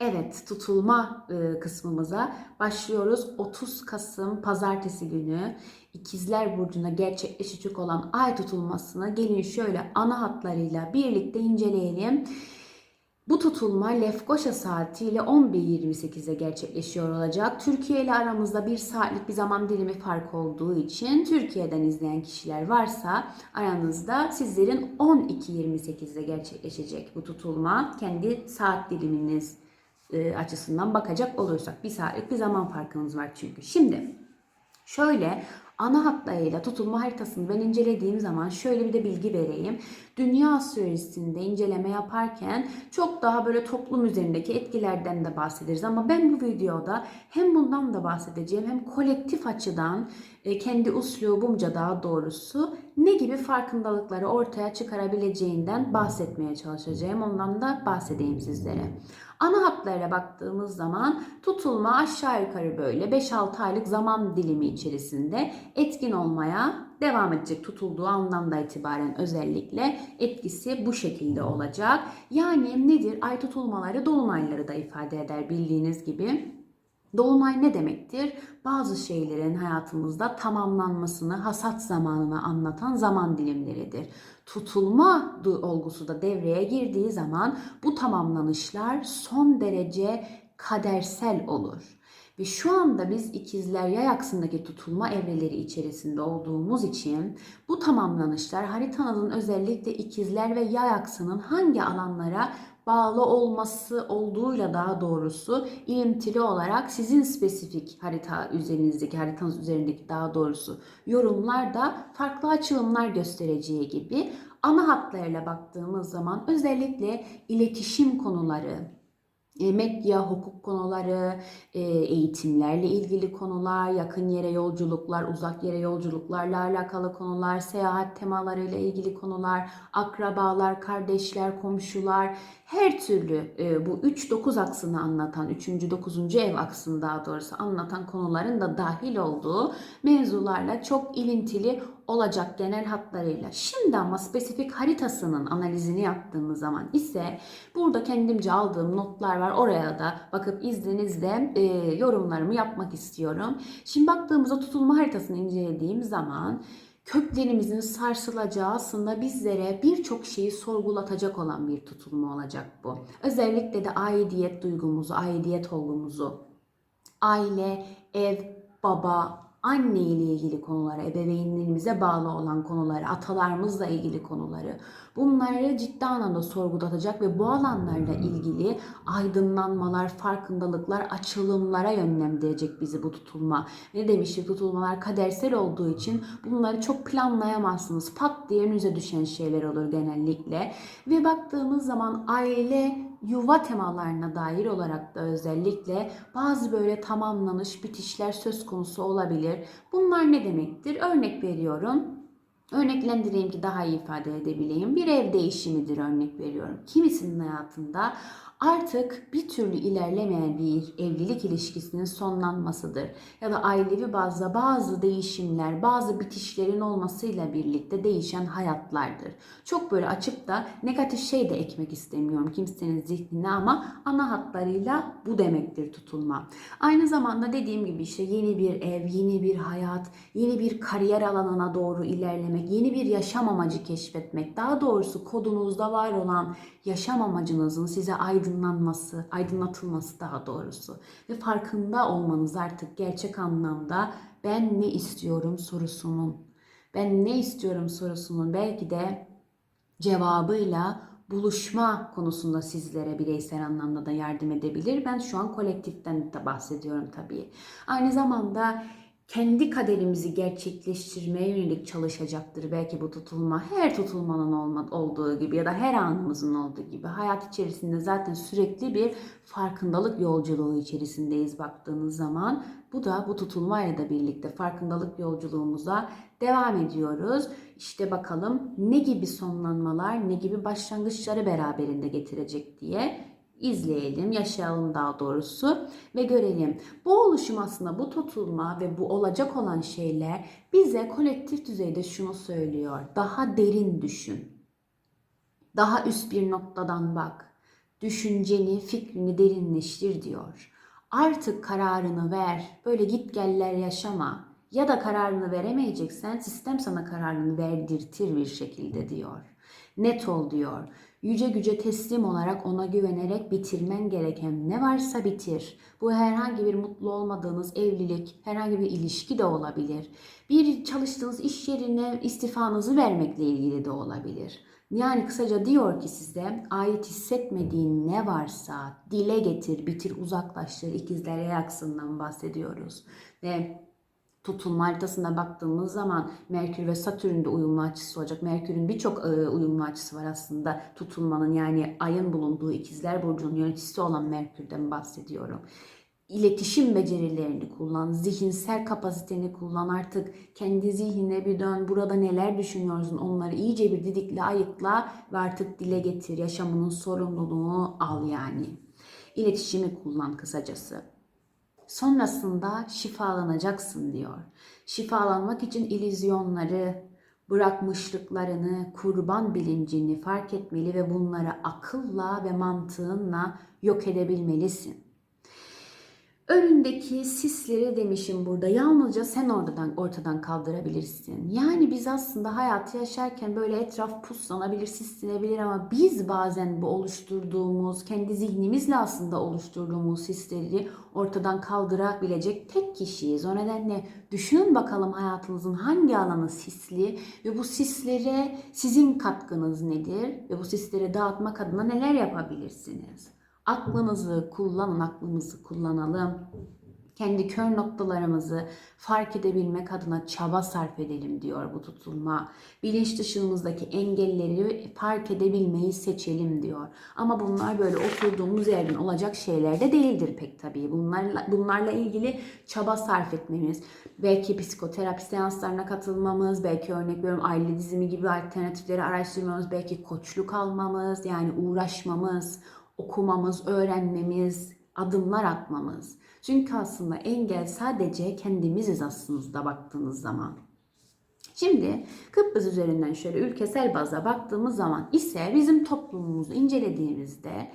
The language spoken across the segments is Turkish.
Evet, tutulma e, kısmımıza başlıyoruz. 30 Kasım Pazartesi günü İkizler Burcu'na gerçekleşecek olan ay tutulmasını gelin şöyle ana hatlarıyla birlikte inceleyelim. Bu tutulma Lefkoşa saatiyle 11.28'e gerçekleşiyor olacak. Türkiye ile aramızda bir saatlik bir zaman dilimi fark olduğu için Türkiye'den izleyen kişiler varsa aranızda sizlerin 12.28'de gerçekleşecek bu tutulma. Kendi saat diliminiz e, açısından bakacak olursak bir saatlik bir zaman farkımız var çünkü. Şimdi şöyle ana hatlarıyla tutulma haritasını ben incelediğim zaman şöyle bir de bilgi vereyim. Dünya astrolojisinde inceleme yaparken çok daha böyle toplum üzerindeki etkilerden de bahsederiz ama ben bu videoda hem bundan da bahsedeceğim hem kolektif açıdan e, kendi uslubumca daha doğrusu ne gibi farkındalıkları ortaya çıkarabileceğinden bahsetmeye çalışacağım. Ondan da bahsedeyim sizlere. Ana hatlarına baktığımız zaman tutulma aşağı yukarı böyle 5-6 aylık zaman dilimi içerisinde etkin olmaya devam edecek tutulduğu andan da itibaren özellikle etkisi bu şekilde olacak. Yani nedir? Ay tutulmaları dolunayları da ifade eder bildiğiniz gibi. Dolunay ne demektir? Bazı şeylerin hayatımızda tamamlanmasını, hasat zamanını anlatan zaman dilimleridir. Tutulma olgusu da devreye girdiği zaman bu tamamlanışlar son derece kadersel olur. Ve şu anda biz ikizler yay aksındaki tutulma evreleri içerisinde olduğumuz için bu tamamlanışlar haritanızın özellikle ikizler ve yay aksının hangi alanlara bağlı olması olduğuyla daha doğrusu ilintili olarak sizin spesifik harita üzerinizdeki haritanız üzerindeki daha doğrusu yorumlar da farklı açılımlar göstereceği gibi ana hatlarıyla baktığımız zaman özellikle iletişim konuları, medya, hukuk konuları, e, eğitimlerle ilgili konular, yakın yere yolculuklar, uzak yere yolculuklarla alakalı konular, seyahat temalarıyla ilgili konular, akrabalar, kardeşler, komşular, her türlü e, bu 3-9 aksını anlatan, 3. 9. ev aksını daha doğrusu anlatan konuların da dahil olduğu mevzularla çok ilintili olacak genel hatlarıyla. Şimdi ama spesifik haritasının analizini yaptığımız zaman ise burada kendimce aldığım notlar var. Oraya da bakıp izninizle e, yorumlarımı yapmak istiyorum. Şimdi baktığımızda tutulma haritasını incelediğim zaman köklerimizin sarsılacağı aslında bizlere birçok şeyi sorgulatacak olan bir tutulma olacak bu. Özellikle de aidiyet duygumuzu, aidiyet olgumuzu, aile, ev, baba, anne ile ilgili konuları, ebeveynlerimize bağlı olan konuları, atalarımızla ilgili konuları bunları ciddi anlamda sorgulatacak ve bu alanlarla ilgili aydınlanmalar, farkındalıklar, açılımlara yönlendirecek bizi bu tutulma. Ne demiştik tutulmalar kadersel olduğu için bunları çok planlayamazsınız. Pat diye önünüze düşen şeyler olur genellikle. Ve baktığımız zaman aile yuva temalarına dair olarak da özellikle bazı böyle tamamlanış, bitişler söz konusu olabilir. Bunlar ne demektir? Örnek veriyorum. Örneklendireyim ki daha iyi ifade edebileyim. Bir ev değişimidir örnek veriyorum. Kimisinin hayatında artık bir türlü ilerlemeyen bir evlilik ilişkisinin sonlanmasıdır. Ya da ailevi bazda bazı değişimler, bazı bitişlerin olmasıyla birlikte değişen hayatlardır. Çok böyle açıp da negatif şey de ekmek istemiyorum kimsenin zihnine ama ana hatlarıyla bu demektir tutulma. Aynı zamanda dediğim gibi işte yeni bir ev, yeni bir hayat, yeni bir kariyer alanına doğru ilerlemek, yeni bir yaşam amacı keşfetmek, daha doğrusu kodunuzda var olan yaşam amacınızın size aydınlanması, aydınlatılması daha doğrusu ve farkında olmanız artık gerçek anlamda ben ne istiyorum sorusunun, ben ne istiyorum sorusunun belki de cevabıyla buluşma konusunda sizlere bireysel anlamda da yardım edebilir. Ben şu an kolektiften de bahsediyorum tabii. Aynı zamanda kendi kaderimizi gerçekleştirmeye yönelik çalışacaktır belki bu tutulma. Her tutulmanın olduğu gibi ya da her anımızın olduğu gibi hayat içerisinde zaten sürekli bir farkındalık yolculuğu içerisindeyiz baktığınız zaman. Bu da bu tutulmayla da birlikte farkındalık yolculuğumuza devam ediyoruz. İşte bakalım ne gibi sonlanmalar, ne gibi başlangıçları beraberinde getirecek diye izleyelim, yaşayalım daha doğrusu ve görelim. Bu oluşum aslında bu tutulma ve bu olacak olan şeyler bize kolektif düzeyde şunu söylüyor. Daha derin düşün. Daha üst bir noktadan bak. Düşünceni, fikrini derinleştir diyor. Artık kararını ver. Böyle git geller yaşama. Ya da kararını veremeyeceksen sistem sana kararını verdirtir bir şekilde diyor. Net ol diyor. Yüce güce teslim olarak ona güvenerek bitirmen gereken ne varsa bitir. Bu herhangi bir mutlu olmadığınız evlilik, herhangi bir ilişki de olabilir. Bir çalıştığınız iş yerine istifanızı vermekle ilgili de olabilir. Yani kısaca diyor ki size ait hissetmediğin ne varsa dile getir, bitir, uzaklaştır. İkizler yaksından bahsediyoruz. Ve tutulma haritasına baktığımız zaman Merkür ve Satürn'de uyumlu açısı olacak. Merkür'ün birçok e, uyumlu açısı var aslında tutulmanın yani ayın bulunduğu ikizler burcunun yöneticisi olan Merkür'den bahsediyorum. İletişim becerilerini kullan, zihinsel kapasiteni kullan artık kendi zihnine bir dön. Burada neler düşünüyorsun onları iyice bir didikle ayıkla ve artık dile getir. Yaşamının sorumluluğunu al yani. İletişimi kullan kısacası. Sonrasında şifalanacaksın diyor. Şifalanmak için ilizyonları, bırakmışlıklarını, kurban bilincini fark etmeli ve bunları akılla ve mantığınla yok edebilmelisin. Önündeki sisleri demişim burada yalnızca sen oradan ortadan kaldırabilirsin. Yani biz aslında hayatı yaşarken böyle etraf puslanabilir, sislenebilir ama biz bazen bu oluşturduğumuz, kendi zihnimizle aslında oluşturduğumuz sisleri ortadan kaldırabilecek tek kişiyiz. O nedenle düşünün bakalım hayatınızın hangi alanı sisli ve bu sislere sizin katkınız nedir ve bu sisleri dağıtmak adına neler yapabilirsiniz? Aklınızı kullanın, aklımızı kullanalım. Kendi kör noktalarımızı fark edebilmek adına çaba sarf edelim diyor bu tutulma. Bilinç dışımızdaki engelleri fark edebilmeyi seçelim diyor. Ama bunlar böyle oturduğumuz yerden olacak şeyler de değildir pek tabii. Bunlarla, bunlarla ilgili çaba sarf etmemiz, belki psikoterapi seanslarına katılmamız, belki örnek veriyorum aile dizimi gibi alternatifleri araştırmamız, belki koçluk almamız, yani uğraşmamız, okumamız, öğrenmemiz, adımlar atmamız. Çünkü aslında engel sadece kendimiziz aslında baktığınız zaman. Şimdi Kıbrıs üzerinden şöyle ülkesel baza baktığımız zaman ise bizim toplumumuzu incelediğimizde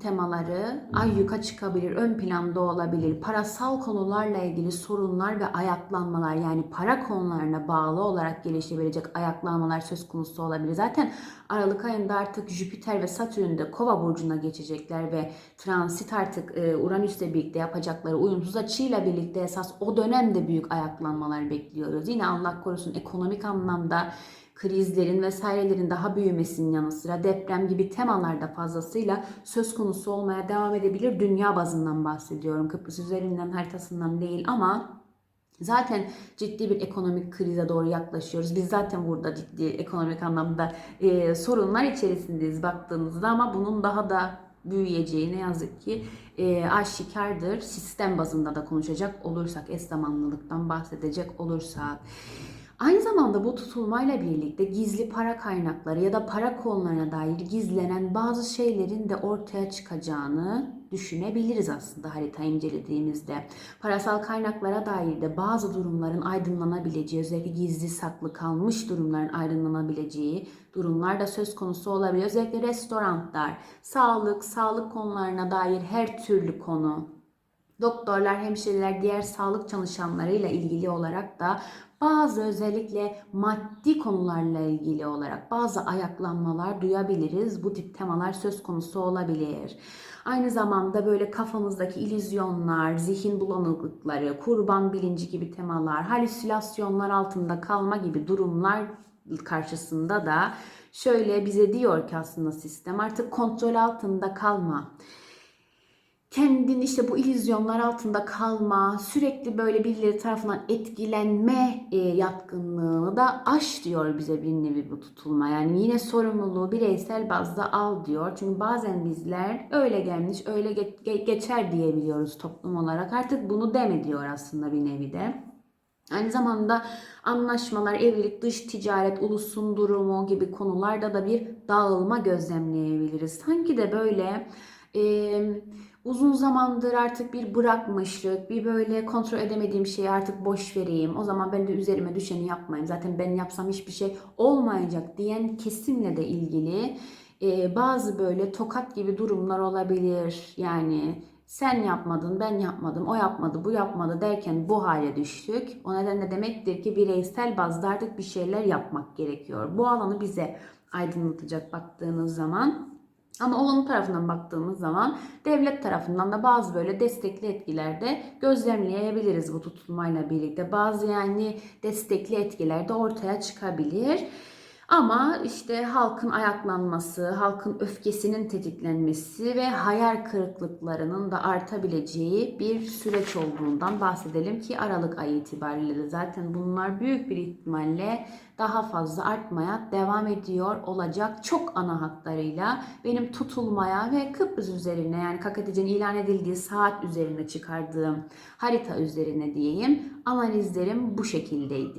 temaları ayyuka çıkabilir, ön planda olabilir. Parasal konularla ilgili sorunlar ve ayaklanmalar yani para konularına bağlı olarak gelişebilecek ayaklanmalar söz konusu olabilir. Zaten Aralık ayında artık Jüpiter ve Satürn de Kova burcuna geçecekler ve transit artık e, Uranüs'le birlikte yapacakları uyumsuz açıyla birlikte esas o dönemde büyük ayaklanmalar bekliyoruz. Yine Allah korusun ekonomik anlamda krizlerin vesairelerin daha büyümesinin yanı sıra deprem gibi temalarda fazlasıyla söz konusu olmaya devam edebilir. Dünya bazından bahsediyorum. Kıbrıs üzerinden haritasından değil ama Zaten ciddi bir ekonomik krize doğru yaklaşıyoruz. Biz zaten burada ciddi ekonomik anlamda e, sorunlar içerisindeyiz baktığınızda ama bunun daha da büyüyeceği ne yazık ki e, aşikardır. Sistem bazında da konuşacak olursak, eş zamanlılıktan bahsedecek olursak. Aynı zamanda bu tutulmayla birlikte gizli para kaynakları ya da para konularına dair gizlenen bazı şeylerin de ortaya çıkacağını düşünebiliriz aslında harita incelediğimizde. Parasal kaynaklara dair de bazı durumların aydınlanabileceği, özellikle gizli saklı kalmış durumların aydınlanabileceği durumlar da söz konusu olabilir. Özellikle restoranlar, sağlık, sağlık konularına dair her türlü konu, doktorlar, hemşireler, diğer sağlık çalışanlarıyla ilgili olarak da bazı özellikle maddi konularla ilgili olarak bazı ayaklanmalar duyabiliriz. Bu tip temalar söz konusu olabilir. Aynı zamanda böyle kafamızdaki ilizyonlar, zihin bulanıklıkları, kurban bilinci gibi temalar, halüsinasyonlar altında kalma gibi durumlar karşısında da şöyle bize diyor ki aslında sistem artık kontrol altında kalma kendin işte bu illüzyonlar altında kalma, sürekli böyle birileri tarafından etkilenme e, yatkınlığını da aş diyor bize bir nevi bu tutulma. Yani yine sorumluluğu bireysel bazda al diyor. Çünkü bazen bizler öyle gelmiş, öyle ge- geçer diyebiliyoruz toplum olarak. Artık bunu deme diyor aslında bir nevi de. Aynı zamanda anlaşmalar, evlilik, dış ticaret, ulusun durumu gibi konularda da bir dağılma gözlemleyebiliriz. Sanki de böyle... E, uzun zamandır artık bir bırakmışlık, bir böyle kontrol edemediğim şeyi artık boş vereyim. O zaman ben de üzerime düşeni yapmayayım. Zaten ben yapsam hiçbir şey olmayacak diyen kesimle de ilgili e, bazı böyle tokat gibi durumlar olabilir. Yani sen yapmadın, ben yapmadım, o yapmadı, bu yapmadı derken bu hale düştük. O nedenle demektir ki bireysel bazda artık bir şeyler yapmak gerekiyor. Bu alanı bize aydınlatacak baktığınız zaman. Ama olumlu tarafından baktığımız zaman devlet tarafından da bazı böyle destekli etkiler de gözlemleyebiliriz bu tutulmayla birlikte. Bazı yani destekli etkiler de ortaya çıkabilir. Ama işte halkın ayaklanması, halkın öfkesinin tetiklenmesi ve hayal kırıklıklarının da artabileceği bir süreç olduğundan bahsedelim ki Aralık ayı itibariyle de zaten bunlar büyük bir ihtimalle daha fazla artmaya devam ediyor olacak çok ana hatlarıyla benim tutulmaya ve Kıbrıs üzerine yani KKTC'nin ilan edildiği saat üzerine çıkardığım harita üzerine diyeyim analizlerim bu şekildeydi.